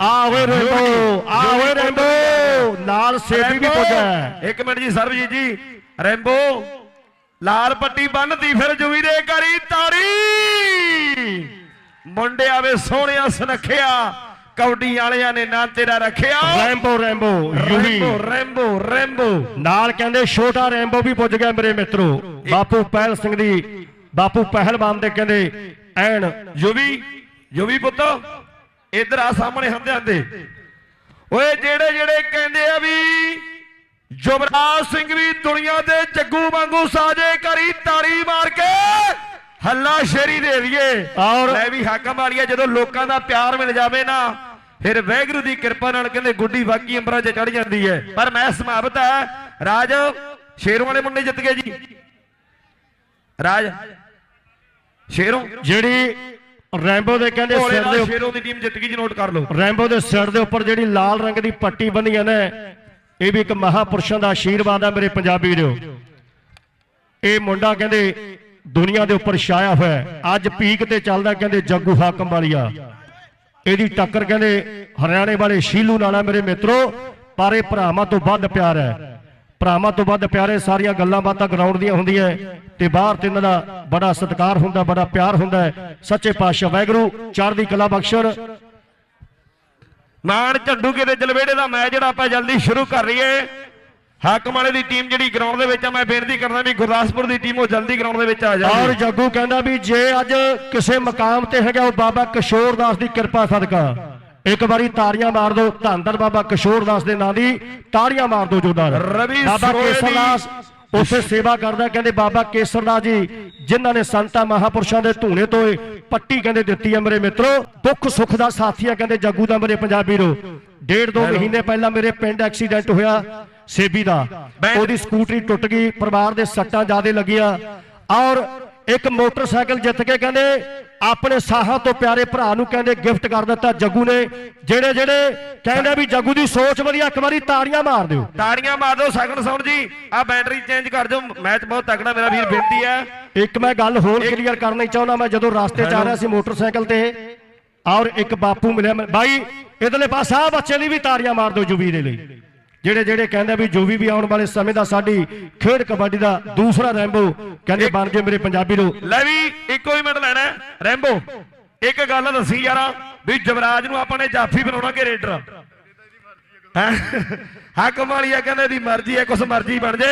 ਆ ਓਏ ਰੈਂਬੋ ਆ ਓਏ ਰੈਂਬੋ। ਨਾਲ ਸੇਬੀ ਵੀ ਪੁੱਜਾ ਇੱਕ ਮਿੰਟ ਜੀ ਸਰਬਜੀਤ ਜੀ। ਰੈਂਬੋ। ਲਾਲ ਪੱਟੀ ਬੰਨਦੀ ਫਿਰ ਜੁਵੀ ਦੇ ਕਰੀ ਤਾੜੀ ਮੁੰਡਿਆ ਵੇ ਸੋਹਣਿਆ ਸੁਨੱਖਿਆ ਕੌਡੀ ਵਾਲਿਆਂ ਨੇ ਨਾਂ ਤੇਰਾ ਰੱਖਿਆ। Rambo Rambo Rambo Rambo Rambo. ਨਾਲ ਕਹਿੰਦੇ ਛੋਟਾ ਰੈਂਬੋ ਵੀ ਪੁੱਜ ਗਿਆ ਮੇਰੇ ਮਿੱਤਰੋ। ਬਾਪੂ ਪਹਿਲ ਸਿੰਘ ਦੀ ਬਾਪੂ ਪਹਿਲਵਾਨ ਦੇ ਕਹਿੰਦੇ ਐਨ ਯੁਵੀ ਯੁਵੀ ਪੁੱਤ। ਇਧਰ ਆ ਸਾਹਮਣੇ ਹੰਦੇ ਹੰਦੇ ਓਏ ਜਿਹੜੇ ਜਿਹੜੇ ਕਹਿੰਦੇ ਆ ਵੀ ਜੁਬਰਾਜ ਸਿੰਘ ਵੀ ਦੁਨੀਆ ਦੇ ਜੱਗੂ ਵਾਂਗੂ ਸਾਜੇ ਕਰੀ ਤਾੜੀ ਮਾਰ ਕੇ ਹੱਲਾ ਸ਼ੇਰੀ ਦੇ ਦਈਏ। ਔਰ- ਲੈ ਵੀ ਹਾਕਮ ਵਾਲੀਆ ਜਦੋਂ ਲੋਕਾਂ ਦਾ ਪਿਆਰ ਮਿਲ ਜਾਵੇ ਨਾ ਫਿਰ ਵੈਗਰੂ ਦੀ ਕਿਰਪਾ ਨਾਲ ਕਹਿੰਦੇ ਗੁੱਡੀ ਬਾਕੀ ਅੰਬਰਾਂ 'ਚ ਚੜ ਜਾਂਦੀ ਹੈ। ਪਰ ਮੈਂ ਸਮਾਪਤ ਹੈ। ਰਾਜ ਸ਼ੇਰੋਂ ਵਾਲੇ ਮੁੰਡੇ ਜਿੱਤ ਗਏ ਜੀ। ਰਾਜ ਸ਼ੇਰੋਂ। ਜਿਹੜੀ ਰੈਂਬੋ ਦੇ ਕਹਿੰਦੇ ਸਿਰ ਦੇ ਸ਼ੇਰੋਂ ਦੀ ਟੀਮ ਜਿੱਤ ਗਈ ਜੀ ਨੋਟ ਕਰ ਲਓ। ਰੈਂਬੋ ਦੇ ਸਿਰ ਦੇ ਉੱਪਰ ਜਿਹੜੀ ਲਾਲ ਰੰਗ ਦੀ ਪੱਟੀ ਬੰਨੀਆਂ ਨੇ ਇਹ ਵੀ ਇੱਕ ਮਹਾਪੁਰਸ਼ਾਂ ਦਾ ਆਸ਼ੀਰਵਾਦ ਹੈ ਮੇਰੇ ਪੰਜਾਬੀ ਵੀਰੋ। ਇਹ ਮੁੰਡਾ ਕਹਿੰਦੇ ਦੁਨੀਆ ਦੇ ਉੱਪਰ ਛਾਇਆ ਹੋਇਆ ਹੈ। ਅੱਜ ਪੀਕ ਤੇ ਚੱਲਦਾ ਕਹਿੰਦੇ ਜੱਗੂ ਹਾਕਮ ਵਾਲੀਆ। ਇਹਦੀ ਟੱਕਰ ਕਹਿੰਦੇ ਹਰਿਆਣੇ ਵਾਲੇ ਸ਼ੀਲੂ ਨਾਲ ਹੈ ਮੇਰੇ ਮਿੱਤਰੋ ਪਰ ਇਹ ਭਰਾਵਾਂ ਤੋਂ ਵੱਧ ਪਿਆਰ ਹੈ। ਭਰਾਵਾਂ ਤੋਂ ਵੱਧ ਪਿਆਰੇ ਸਾਰੀਆਂ ਗੱਲਾਂ ਬਾਤਾਂ ਗਰਾਊਂਡ ਦੀਆਂ ਹੁੰਦੀਆਂ ਤੇ ਬਾਹਰ ਤੇ ਇਹਨਾਂ ਦਾ ਬੜਾ ਸਤਿਕਾਰ ਹੁੰਦਾ, ਬੜਾ ਪਿਆਰ ਹੁੰਦਾ ਹੈ। ਸੱਚੇ ਪਾਤਸ਼ਾਹ ਵਾਹਿਗੁਰੂ, ਚੜ੍ਹਦੀ ਕਲਾ ਬਖਸ਼ਣ। ਮਾਨ ਝੰਡੂਕੇ ਦੇ ਜਲਵੇੜੇ ਦਾ ਮੈਚ ਜਿਹੜਾ ਆਪਾਂ ਜਲਦੀ ਸ਼ੁਰੂ ਕਰ ਰਹੀਏ। ਹਾਕਮ ਵਾਲੇ ਦੀ ਟੀਮ ਜਿਹੜੀ ਗਰਾਊਂਡ ਦੇ ਵਿੱਚ ਆ, ਮੈਂ ਬੇਨਤੀ ਕਰਦਾ ਵੀ ਗੁਰਦਾਸਪੁਰ ਦੀ ਟੀਮ ਉਹ ਜਲਦੀ ਗਰਾਊਂਡ ਦੇ ਵਿੱਚ ਆ ਜਾਵੇ। ਔਰ ਜਾਗੂ ਕਹਿੰਦਾ ਵੀ ਜੇ ਅੱਜ ਕਿਸੇ ਮਕਾਮ ਤੇ ਹੈਗਾ, ਉਹ ਬਾਬਾ ਕਿਸ਼ੋਰ ਦਾਸ ਦੀ ਕਿਰਪਾ ਸਦਕਾ। ਇੱਕ ਵਾਰੀ ਤਾੜੀਆਂ ਮਾਰ ਦਿਓ ਧੰਦਰ ਬਾਬਾ ਕਿਸ਼ੋਰ ਦਾਸ ਦੇ ਨਾਂ ਦੀ ਤਾੜੀਆਂ ਮਾਰ ਦਿਓ ਜੋਦਾਰ ਰਵੀ ਬਾਬਾ ਕੇਸਰ ਦਾਸ ਉਸੇ ਸੇਵਾ ਕਰਦਾ ਕਹਿੰਦੇ ਬਾਬਾ ਕੇਸਰ ਦਾਸ ਜੀ ਜਿਨ੍ਹਾਂ ਨੇ ਸੰਤਾਂ ਮਹਾਪੁਰਸ਼ਾਂ ਦੇ ਧੂਣੇ ਤੋਂ ਪੱਟੀ ਕਹਿੰਦੇ ਦਿੱਤੀ ਹੈ ਮੇਰੇ ਮਿੱਤਰੋ ਦੁੱਖ ਸੁੱਖ ਦਾ ਸਾਥੀ ਹੈ ਕਹਿੰਦੇ ਜੱਗੂ ਦਾ ਮੇਰੇ ਪੰਜਾਬੀ ਰੋ। ਡੇਢ ਦੋ ਮਹੀਨੇ ਪਹਿਲਾਂ ਮੇਰੇ ਪਿੰਡ ਐਕਸੀਡੈਂਟ ਹੋਇਆ ਸੇਬੀ ਦਾ। ਉਹਦੀ ਸਕੂਟਰੀ ਟੁੱਟ ਗਈ ਪਰਿਵਾਰ ਦੇ ਸੱਟਾਂ ਜ਼ਿਆਦੇ ਲੱਗੀਆਂ। ਔਰ ਇੱਕ ਮੋਟਰਸਾਈਕਲ ਜਿੱਤ ਕੇ ਕਹਿੰਦੇ ਆਪਣੇ ਸਾਹਾਂ ਤੋਂ ਪਿਆਰੇ ਭਰਾ ਨੂੰ ਕਹਿੰਦੇ ਗਿਫਟ ਕਰ ਦਿੱਤਾ ਜੱਗੂ ਨੇ ਜਿਹੜੇ ਜਿਹੜੇ ਕਹਿੰਦੇ ਵੀ ਜੱਗੂ ਦੀ ਸੋਚ ਵਧੀਆ ਇੱਕ ਵਾਰੀ ਤਾੜੀਆਂ ਮਾਰ ਦਿਓ। ਤਾੜੀਆਂ ਮਾਰ ਦਿਓ ਸਗਨ ਸਾਊਂਡ ਜੀ ਆ ਬੈਟਰੀ ਚੇਂਜ ਕਰ ਦਿਓ ਮੈਚ ਬਹੁਤ ਤਕੜਾ ਮੇਰਾ ਵੀਰ ਬੇਨਤੀ ਹੈ। ਇੱਕ ਮੈਂ ਗੱਲ ਹੋਰ ਕਲੀਅਰ ਕਰਨੀ ਚਾਹੁੰਦਾ ਮੈਂ ਜਦੋਂ ਰਸਤੇ 'ਚ ਆ ਰਿਹਾ ਸੀ ਮੋਟਰਸਾਈਕਲ ਤੇ ਔਰ ਇੱਕ ਬਾਪੂ ਮਿਲਿਆ ਬਾਈ ਇਧਰਲੇ ਪਾਸੇ ਆ ਬੱਚੇ ਲਈ ਵੀ ਤਾੜੀਆਂ ਮਾਰ ਦਿਓ ਜੁਬੀ ਦੇ ਲਈ। ਜਿਹੜੇ ਜਿਹੜੇ ਕਹਿੰਦੇ ਵੀ ਜੁਬੀ ਵੀ ਆਉਣ ਵਾਲੇ ਸਮੇਂ ਦਾ ਸਾਡੀ ਖੇਡ ਕਬੱਡੀ ਦਾ ਦੂਸਰਾ ਰੈਂਬੋ ਕਹਿੰਦੇ ਬਣ ਜੇ ਮੇਰੇ ਪੰਜਾਬੀ ਨੂੰ। ਲੈ ਵੀ ਇੱਕੋ ਹੀ ਮਿੰਟ ਲੈਣਾ। ਰੈਂਬੋ ਇੱਕ ਗੱਲ ਦੱਸੀ ਯਾਰਾ ਵੀ ਜਵਰਾਜ ਨੂੰ ਆਪਾਂ ਨੇ ਜਾਫੀ ਬਣਾਉਣਾ ਕਿ ਰੇਡਰ? ਹਾਕਮ ਵਾਲੀਆ ਕਹਿੰਦੇ ਦੀ ਮਰਜ਼ੀ ਹੈ ਕੁਛ ਮਰਜ਼ੀ ਬਣ ਜੇ।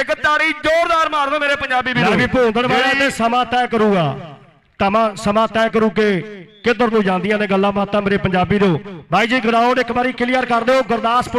ਇੱਕ ਤਾੜੀ ਜ਼ੋਰਦਾਰ ਮਾਰ ਦਿਓ ਮੇਰੇ ਪੰਜਾਬੀ ਵੀਰੋ। ਵੀ ਭੋਂਦੜ ਵਾਲਾ ਤੇ ਸਮਾਂ ਤੈਅ ਕਰੂਗਾ। ਤਮਾ ਸਮਾਂ ਤੈਅ ਕਰੂ ਕਿ ਕਿੱਧਰ ਨੂੰ ਜਾਂਦੀਆਂ ਨੇ ਗੱਲਾਂ ਬਾਤਾਂ ਮੇਰੇ ਪੰਜਾਬੀ ਨੂੰ। ਬਾਈ ਜੀ ਗਰਾਊਂਡ ਇੱਕ ਵਾਰੀ ਕਲੀਅਰ ਕਰ ਦਿਓ ਗੁਰਦਾਸਪੁਰ